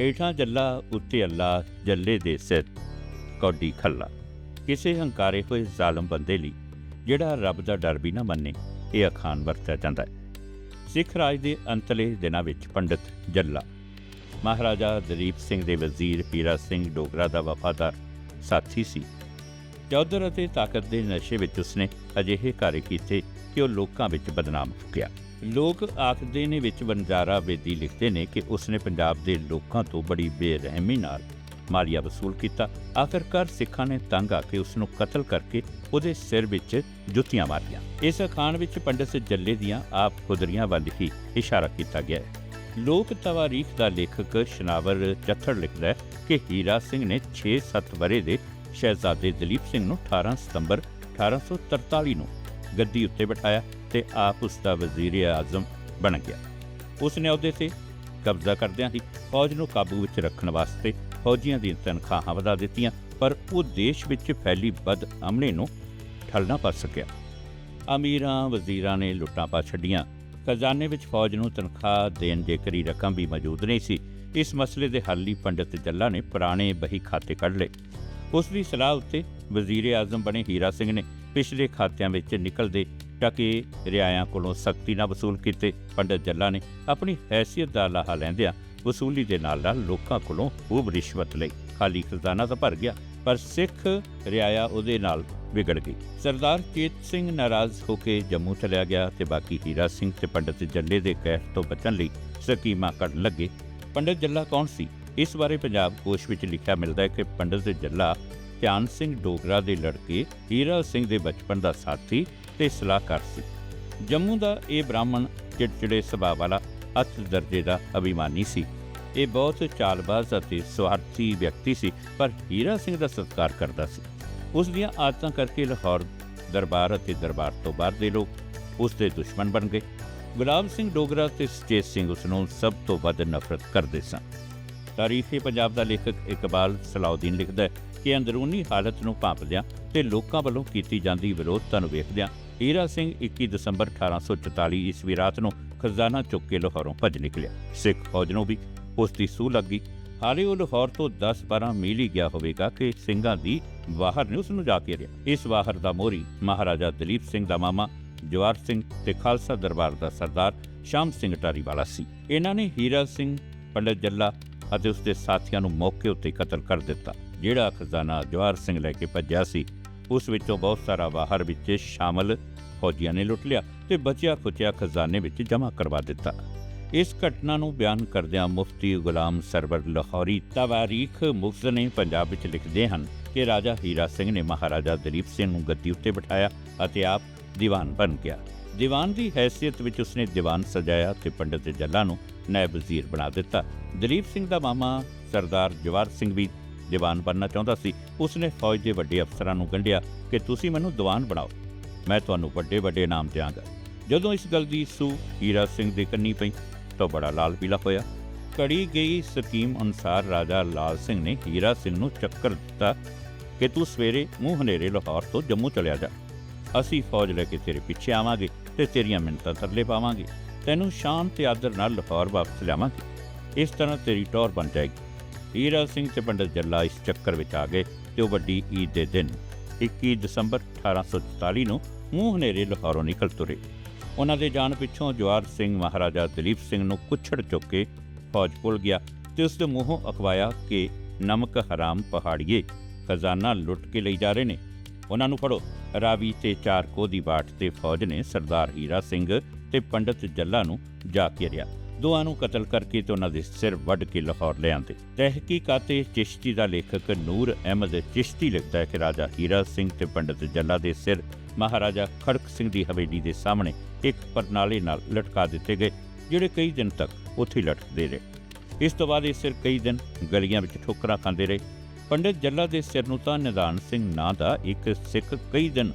ਹੇਠਾਂ ਜੱਲਾ ਉੱਤੇ ਅੱਲਾ ਜੱਲੇ ਦੇ ਸਿਰ, ਕੌਡੀ ਖੱਲਾ। ਕਿਸੇ ਹੰਕਾਰੇ ਹੋਏ ਜ਼ਾਲਮ ਬੰਦੇ ਲਈ, ਜਿਹੜਾ ਰੱਬ ਦਾ ਡਰ ਵੀ ਨਾ ਮੰਨੇ, ਇਹ ਅਖਾਨ ਵਰਤਿਆ ਜਾਂਦਾ ਹੈ। ਸਿੱਖ ਰਾਜ ਦੇ ਅੰਤਲੇ ਦਿਨਾਂ ਵਿੱਚ ਪੰਡਿਤ ਜੱਲਾ। ਮਹਾਰਾਜਾ ਦਲੀਪ ਸਿੰਘ ਦੇ ਵਜ਼ੀਰ ਪੀਰਾ ਸਿੰਘ ਡੋਗਰਾ ਦਾ ਵਫਾਦਾਰ ਸਾਥੀ ਸੀ। ਚੌਧਰ ਅਤੇ ਤਾਕਤ ਦੇ ਨਸ਼ੇ ਵਿੱਚ ਉਸਨੇ ਅਜਿਹੇ ਕਾਰੇ ਕੀਤੇ ਕਿ ਉਹ ਲੋਕਾਂ ਵਿੱਚ ਬਦਨਾਮ ਹੋ ਗਿਆ। ਲੋਕ ਆਖਦੇ ਨੇ, ਵਿੱਚ ਵਨਜਾਰਾ ਵੇਦੀ ਲਿਖਦੇ ਨੇ ਕਿ ਉਸਨੇ ਪੰਜਾਬ ਦੇ ਲੋਕਾਂ ਤੋਂ ਬੜੀ ਬੇਰਹਿਮੀ ਨਾਲ ਮਾਲੀਆ ਵਸੂਲ ਕੀਤਾ। ਆਖਰਕਾਰ ਸਿੱਖਾਂ ਨੇ ਤੰਗ ਆ ਕੇ ਉਸ ਨੂੰ ਕਤਲ ਕਰਕੇ ਉਹਦੇ ਸਿਰ ਵਿੱਚ ਜੁੱਤੀਆਂ ਮਾਰੀਆਂ। ਇਸ ਅਖਾਣ ਵਿੱਚ ਪੰਡਿਤ ਜੱਲੇ ਦੀਆਂ ਆਪ ਖੁਦਰੀਆਂ ਵੱਲ ਹੀ ਇਸ਼ਾਰਾ ਕੀਤਾ ਗਿਆ ਹੈ। ਲੋਕ ਤਵਾਰੀਖ ਦਾ ਲੇਖਕ ਸ਼ਨਾਵਰ ਜੱਥੜ ਲਿਖਦਾ ਹੈ ਕਿ ਹੀਰਾ ਸਿੰਘ ਨੇ 6-7 ਵਰੇ ਦੇ ਸ਼ਹਿਜ਼ਾਦੇ ਦਲੀਪ ਸਿੰਘ ਨੂੰ 18 ਸਤੰਬਰ 1843 ਨੂੰ ਗੱਦੀ ਉੱਤੇ ਬਿਠਾਇਆ। ਤੇ ਆਪ ਉਸ ਦਾ ਵਜ਼ੀਰ ਆਜ਼ਮ ਬਣ ਗਿਆ। ਉਸ ਨੇ ਅਹੁਦੇ ਤੇ ਕਬਜ਼ਾ ਕਰਦਿਆਂ ਹੀ ਫੌਜ ਨੂੰ ਕਾਬੂ ਵਿੱਚ ਰੱਖਣ ਵਾਸਤੇ ਫੌਜੀਆਂ ਦੀਆਂ ਤਨਖਾਹਾਂ ਵਧਾ ਦਿੱਤੀਆਂ, ਪਰ ਉਹ ਦੇਸ਼ ਵਿੱਚ ਫੈਲੀ ਬਦ ਅਮਲੇ ਨੂੰ ਠੱਲਣਾ ਪਾ ਸਕਿਆ। ਅਮੀਰਾਂ ਵਜ਼ੀਰਾਂ ਨੇ ਲੁੱਟਾਂ ਪਾ ਛੱਡੀਆਂ। ਖਜ਼ਾਨੇ ਵਿੱਚ ਫੌਜ ਨੂੰ ਤਨਖਾਹ ਦੇਣ ਜੇਕਰੀ ਰਕਮ ਵੀ ਮੌਜੂਦ ਨਹੀਂ ਸੀ। ਇਸ ਮਸਲੇ ਦੇ ਹੱਲ ਲਈ ਪੰਡਿਤ ਜੱਲਾ ਨੇ ਪੁਰਾਣੇ ਬਹੀ ਖਾਤੇ ਕੱਢ ਲਏ। ਉਸ ਦੀ ਸਲਾਹ ਉੱਤੇ ਵਜ਼ੀਰ ਆਜ਼ਮ ਬਣੇ ਹੀਰਾ ਸਿੰਘ ਨੇ ਪਿਛਲੇ ਖਾਤਿਆਂ ਵਿੱਚ ਨਿਕਲਦੇ ਟਕੇ ਰਿਆਇਆਂ ਕੋਲੋਂ ਸਖਤੀ ਨਾਲ ਵਸੂਲ ਕੀਤੇ। ਪੰਡਿਤ ਜੱਲਾ ਨੇ ਆਪਣੀ ਹੈਸੀਅਤ ਦਾ ਲਾਹਾ ਲੈਂਦਿਆਂ ਵਸੂਲੀ ਦੇ ਨਾਲ ਨਾਲ ਲੋਕਾਂ ਕੋਲੋਂ ਖੂਬ ਰਿਸ਼ਵਤ ਲਈ। ਖਾਲੀ ਖਜ਼ਾਨਾ ਤਾਂ ਭਰ ਗਿਆ, ਪਰ ਸਿੱਖ ਰਿਆਇਆ ਉਹਦੇ ਨਾਲ ਵਿਗੜ ਗਈ। ਸਰਦਾਰ ਚੇਤ ਸਿੰਘ ਨਾਰਾਜ਼ ਹੋ ਕੇ ਜੰਮੂ ਚਲਿਆ ਗਿਆ ਤੇ ਬਾਕੀ ਹੀਰਾ ਸਿੰਘ ਤੇ ਪੰਡਿਤ ਜੱਲੇ ਦੇ ਕਹਿਰ ਤੋਂ ਬਚਣ ਲਈ ਸਕੀਮਾਂ ਕੱਢ ਲੱਗੇ। ਪੰਡਿਤ ਜੱਲਾ ਕੌਣ ਸੀ? ਇਸ ਬਾਰੇ ਪੰਜਾਬ ਕੋਸ਼ ਵਿੱਚ ਲਿਖਿਆ ਮਿਲਦਾ ਹੈ ਕਿ ਪੰਡਿਤ ਜੱਲਾ ਧਿਆਨ ਸਿੰਘ ਡੋਗਰਾ ਦੇ ਲੜਕੇ ਹੀਰਾ ਸਿੰਘ ਦੇ ਬਚਪਨ ਦਾ ਸਾਥੀ ਤੇ ਸਲਾਹਕਾਰ ਸੀ। ਜੰਮੂ ਦਾ ਇਹ ਬ੍ਰਾਹਮਣ ਚਿੜਚਿੜੇ ਸੁਭਾਅ ਵਾਲਾ ਅੱਤ ਦਰਜੇ ਦਾ ਅਭਿਮਾਨੀ ਸੀ। ਇਹ ਬਹੁਤ ਚਾਲਬਾਜ਼ ਅਤੇ ਸਵਾਰਥੀ ਵਿਅਕਤੀ ਸੀ, ਪਰ ਹੀਰਾ ਸਿੰਘ ਦਾ ਸਤਿਕਾਰ ਕਰਦਾ ਸੀ। ਉਸ ਦੀਆਂ ਆਦਤਾਂ ਕਰਕੇ ਲਾਹੌਰ ਦਰਬਾਰ ਅਤੇ ਦਰਬਾਰ ਤੋਂ ਬਾਹਰ ਦੇ ਲੋਕ ਉਸ ਦੇ ਦੁਸ਼ਮਣ ਬਣ ਗਏ। ਗੁਲਾਬ ਸਿੰਘ ਡੋਗਰਾ ਤੇ ਸੁਚੇਤ ਸਿੰਘ ਉਸ ਨੂੰ ਸਭ ਤੋਂ ਵੱਧ ਨਫ਼ਰਤ ਕਰਦੇ ਸਨ। ਤਾਰੀਖੀ ਪੰਜਾਬ ਦਾ ਲੇਖਕ ਇਕਬਾਲ ਸਲਾਉਦੀਨ ਲਿਖਦਾ ਹੈ ਕਿ ਅੰਦਰੂਨੀ ਹਾਲਤ ਨੂੰ ਭਾਂਪਦਿਆਂ ਤੇ ਲੋਕਾਂ ਵੱਲੋਂ ਕੀਤੀ ਜਾਂਦੀ ਵਿਰੋਧਤਾ ਨੂੰ ਵੇਖਦਿਆਂ ਹੀਰਾ ਸਿੰਘ 21 ਦਸੰਬਰ 1844 ਈਸਵੀ ਰਾਤ ਨੂੰ ਖਜ਼ਾਨਾ ਚੁੱਕ ਕੇ ਲਾਹੌਰੋਂ ਭੱਜ ਨਿਕਲਿਆ। ਸਿੱਖ ਫੌਜ ਨੂੰ ਵੀ ਉਸ ਦੀ ਸੂਹ ਲੱਗ ਗਈ। ਹਾਲੇ ਉਹ ਲਾਹੌਰ ਤੋਂ 10-12 ਮੀਲ ਹੀ ਗਿਆ ਹੋਵੇਗਾ ਕਿ ਸਿੰਘਾਂ ਦੀ ਵਾਹਰ ਨੇ ਉਸ ਨੂੰ ਜਾ ਕੇ ਰਿਆ। ਇਸ ਵਾਹਰ ਦਾ ਮੋਰੀ ਮਹਾਰਾਜਾ ਦਲੀਪ ਸਿੰਘ ਦਾ ਮਾਮਾ ਜਵਾਰ ਸਿੰਘ ਤੇ ਖਾਲਸਾ ਦਰਬਾਰ ਦਾ ਸਰਦਾਰ ਸ਼ਾਮ ਸਿੰਘ ਟਾਰੀਵਾਲਾ ਸੀ। ਇਹਨਾਂ ਨੇ ਹੀਰਾ ਸਿੰਘ, ਪੰਡਤ ਜੱਲਾ ਅਤੇ ਉਸ ਦੇ ਸਾਥੀਆਂ ਨੂੰ ਮੌਕੇ ਉੱਤੇ ਕਤਲ ਕਰ ਦਿੱਤਾ, ਜਿਹੜਾ ਖਜ਼ਾਨਾ ਜਵਾਰ ਸਿੰਘ ਲੈ ਕੇ ਭੱਜਿਆ ਸੀ। ਉਸ ਵਿੱਚੋਂ ਬਹੁਤ ਸਾਰਾ ਬਾਹਰ ਵਿੱਚ ਸ਼ਾਮਲ ਫੌਜੀਆਂ ਨੇ ਲੁੱਟ ਲਿਆ ਤੇ ਬਚਿਆ ਖੁਚਿਆ ਖਜ਼ਾਨੇ ਵਿੱਚ ਜਮ੍ਹਾਂ ਕਰਵਾ ਦਿੱਤਾ। ਇਸ ਘਟਨਾ ਨੂੰ ਬਿਆਨ ਕਰਦਿਆਂ ਮੁਫਤੀ ਗੁਲਾਮ ਸਰਵਰ ਲਾਹੌਰੀ ਤਵਾਰੀਖ ਮੁਫਤ ਨੇ ਪੰਜਾਬ ਵਿੱਚ ਲਿਖਦੇ ਹਨ ਕਿ ਰਾਜਾ ਹੀਰਾ ਸਿੰਘ ਨੇ ਮਹਾਰਾਜਾ ਦਲੀਪ ਸਿੰਘ ਨੂੰ ਗੱਦੀ ਉੱਤੇ ਬਿਠਾਇਆ ਅਤੇ ਆਪ ਦੀਵਾਨ ਬਣ ਗਿਆ। ਦੀਵਾਨ ਦੀ ਹੈਸੀਅਤ ਵਿੱਚ ਉਸਨੇ ਦੀਵਾਨ ਸਜਾਇਆ ਤੇ ਪੰਡਿਤ ਜੱਲਾ ਨੂੰ ਨਾਇਬ ਵਜ਼ੀਰ ਬਣਾ ਦਿੱਤਾ। ਦਲੀਪ ਸਿੰਘ ਦਾ ਮਾਮਾ ਸਰਦਾਰ ਜਵਾਰ ਸਿੰਘ ਵੀ ਦੀਵਾਨ ਬਣਨਾ ਚਾਹੁੰਦਾ ਸੀ। ਉਸਨੇ ਫੌਜ ਦੇ ਵੱਡੇ ਅਫਸਰਾਂ ਨੂੰ ਗੰਢਿਆ ਕਿ ਤੁਸੀਂ ਮੈਨੂੰ ਦੀਵਾਨ ਬਣਾਓ। ਮੈਂ ਤੁਹਾਨੂੰ ਵੱਡੇ ਵੱਡੇ ਇਨਾਮ ਦਿਆਂਗਾ। ਜਦੋਂ ਇਸ ਗੱਲ ਦੀ ਸੂ ਹੀਰਾ ਸਿੰਘ ਦੇ ਕੰਨੀ ਪਈ ਤਾਂ ਬੜਾ ਲਾਲ ਪੀਲਾ ਹੋਇਆ। ਕੜੀ ਗਈ ਸਕੀਮ ਅਨੁਸਾਰ ਰਾਜਾ ਲਾਲ ਸਿੰਘ ਨੇ ਹੀਰਾ ਸਿੰਘ ਨੂੰ ਚੱਕਰ ਦਿੱਤਾ ਕਿ ਤੂੰ ਸਵੇਰੇ ਮੂੰਹ ਹਨੇਰੇ ਲਾਹੌਰ ਤੋਂ ਜੰਮੂ ਚਲਿਆ ਜਾ। ਅਸੀਂ ਫੌਜ ਲੈ ਕੇ ਤੇਰੇ ਪਿੱਛੇ ਆਵਾਂਗੇ ਤੇ ਤੇਰੀਆਂ ਮਿੰਨਤਾਂ ਤਰਲੇ ਪਾਵਾਂਗੇ। ਤੈਨੂੰ ਸ਼ਾਨ ਤੇ ਆਦਰ ਨਾਲ ਲਾਹੌਰ ਵਾਪਸ ਲਿਆਵਾਂਗੇ। ਇਸ ਤਰ੍ਹਾਂ ਤੇਰੀ ਟੌਰ ਬਣ ਜਾਏਗੀ। ਹੀਰਾ ਸਿੰਘ ਤੇ ਪੰਡਤ ਜੱਲਾ ਇਸ ਚੱਕਰ ਵਿੱਚ ਆ ਗਏ ਤੇ ਉਹ ਵੱਡੀ ਈਦ ਦੇ ਦਿਨ 21 ਦਸੰਬਰ 1844 ਨੂੰ ਮੂੰਹ ਹਨੇਰੇ ਲਾਹੌਰੋਂ ਨਿਕਲ ਤੁਰੇ। ਉਹਨਾਂ ਦੇ ਜਾਣ ਪਿੱਛੋਂ ਜਵਾਰ ਸਿੰਘ ਮਹਾਰਾਜਾ ਦਲੀਪ ਸਿੰਘ ਨੂੰ ਕੁੱਛੜ ਚੁੱਕ ਕੇ ਫੌਜ ਕੋਲ ਗਿਆ ਤੇ ਉਸ ਦੇ ਮੂੰਹੋਂ ਅਖਵਾਇਆ ਕਿ ਨਮਕ ਹਰਾਮ ਪਹਾੜੀਏ, ਖਜ਼ਾਨਾ ਲੁੱਟ ਕੇ ਲਈ ਜਾ ਰਹੇ ਨੇ। ਉਹਨਾਂ ਨੂੰ ਫੜੋ। ਰਾਵੀ ਤੇ ਚਾਰ ਕੋਹ ਦੀ ਬਾਟ ਤੇ ਫੌਜ ਨੇ ਸਰਦਾਰ ਹੀਰਾ ਸਿੰਘ ਤੇ ਪੰਡਤ ਜੱਲਾ ਨੂੰ ਜਾ ਕੇ ਘੇਰਿਆ ਦੋਹਾਂ ਨੂੰ ਕਤਲ ਕਰਕੇ ਤੇ ਉਹਨਾਂ ਦੇ ਸਿਰ ਵੱਢ ਕੇ ਲਾਹੌਰ ਲਿਆਂਦੇ। ਤਹਿਕੀਕਾਤੇ ਚਿਸ਼ਤੀ ਦਾ ਲੇਖਕ ਨੂਰ ਅਹਿਮਦ ਚਿਸ਼ਤੀ ਲਿਖਦਾ ਹੈ ਕਿ ਰਾਜਾ ਹੀਰਾ ਸਿੰਘ ਤੇ ਪੰਡਤ ਜੱਲਾ ਦੇ ਸਿਰ ਮਹਾਰਾਜਾ ਖੜਕ ਸਿੰਘ ਦੀ ਹਵੇਲੀ ਦੇ ਸਾਹਮਣੇ ਇੱਕ ਪਰਨਾਲੇ ਨਾਲ ਲਟਕਾ ਦਿੱਤੇ ਗਏ, ਜਿਹੜੇ ਕਈ ਦਿਨ ਤੱਕ ਉੱਥੇ ਲਟਕਦੇ ਰਹੇ। ਇਸ ਤੋਂ ਬਾਅਦ ਇਹ ਸਿਰ ਕਈ ਦਿਨ ਗਲੀਆਂ ਵਿੱਚ ਠੋਕਰਾਂ ਖਾਂਦੇ ਰਹੇ। ਪੰਡਿਤ ਜੱਲਾ ਦੇ ਸਿਰ ਨੂੰ ਤਾਂ ਨਿਦਾਨ ਸਿੰਘ ਨਾਂ ਦਾ ਇੱਕ ਸਿੱਖ ਕਈ ਦਿਨ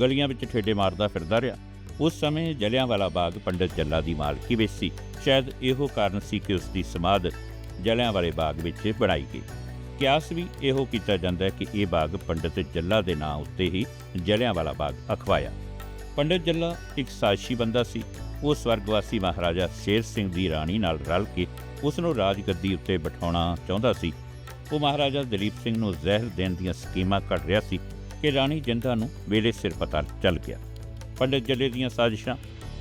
ਗਲੀਆਂ ਵਿੱਚ ਠੇਡੇ ਮਾਰਦਾ ਫਿਰਦਾ ਰਿਹਾ। ਉਸ ਸਮੇਂ ਜਲਿਆਂਵਾਲਾ ਬਾਗ ਪੰਡਿਤ ਜੱਲਾ ਦੀ ਮਾਲਕੀ ਵਿੱਚ ਸੀ। ਸ਼ਾਇਦ ਇਹੋ ਕਾਰਨ ਸੀ ਕਿ ਉਸ ਦੀ ਸਮਾਧ ਜਲਿਆਂਵਾਲੇ ਬਾਗ ਵਿੱਚ ਬਣਾਈ ਗਈ। ਕਿਆਸ ਵੀ ਇਹੋ ਕੀਤਾ ਜਾਂਦਾ ਹੈ ਕਿ ਇਹ ਬਾਗ ਪੰਡਿਤ ਜੱਲਾ ਦੇ ਨਾਂ ਉੱਤੇ ਹੀ ਜਲਿਆਂਵਾਲਾ ਬਾਗ ਅਖਵਾਇਆ। ਪੰਡਿਤ ਜੱਲਾ ਇੱਕ ਸਾਜਸ਼ੀ ਬੰਦਾ ਸੀ। ਉਹ ਸਵਰਗਵਾਸੀ ਮਹਾਰਾਜਾ ਸ਼ੇਰ ਸਿੰਘ ਦੀ ਰਾਣੀ ਨਾਲ ਰਲ ਕੇ ਉਸ ਨੂੰ ਰਾਜਗੱਦੀ ਉੱਤੇ ਬਿਠਾਉਣਾ ਚਾਹੁੰਦਾ ਸੀ। ਉਹ ਮਹਾਰਾਜਾ ਦਲੀਪ ਸਿੰਘ ਨੂੰ ਜ਼ਹਿਰ ਦੇਣ ਦੀਆਂ ਸਕੀਮਾਂ ਘੜ ਰਿਹਾ ਸੀ ਕਿ ਰਾਣੀ ਜਿੰਦਾ ਨੂੰ ਵੇਲੇ ਸਿਰ ਪਤਾ ਚੱਲ ਗਿਆ। ਪੰਡਿਤ ਜੱਲੇ ਦੀਆਂ ਸਾਜ਼ਿਸ਼ਾਂ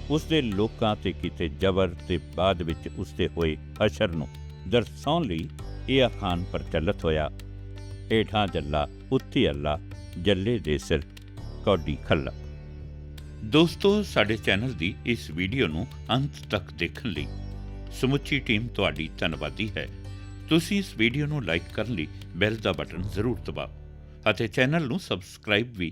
ਉਸ ਦੇ ਲੋਕਾਂ ਤੇ ਕੀਤੇ ਜ਼ਬਰ ਤੇ ਬਾਅਦ ਵਿੱਚ ਉਸ ਤੇ ਹੋਏ ਅਸ਼ਰ ਨੂੰ ਦਰਸਾਉਣ ਲਈ ਇਹ ਅਖਾਨ ਪ੍ਰਚਲਿਤ ਹੋਇਆ। ਏਠਾਂ ਜੱਲਾ, ਉੱਤੀ ਅੱਲਾ, ਜੱਲੇ ਦੇ ਸਿਰ, ਕੌਡੀ ਖੱਲਾ। ਦੋਸਤੋ, ਸਾਡੇ ਚੈਨਲ ਦੀ ਇਸ ਵੀਡੀਓ ਨੂੰ ਅੰਤ ਤੱਕ ਦੇਖਣ ਲਈ ਸਮੁੱਚੀ ਟੀਮ ਤੁਹਾਡੀ ਧੰਨਵਾਦੀ ਹੈ। ਤੁਸੀਂ ਇਸ ਵੀਡੀਓ ਨੂੰ ਲਾਈਕ ਕਰਨ ਲਈ ਬੈਲ ਦਾ ਬਟਨ ਜ਼ਰੂਰ ਦਬਾਓ ਅਤੇ ਚੈਨਲ ਨੂੰ ਸਬਸਕ੍ਰਾਈਬ ਵੀ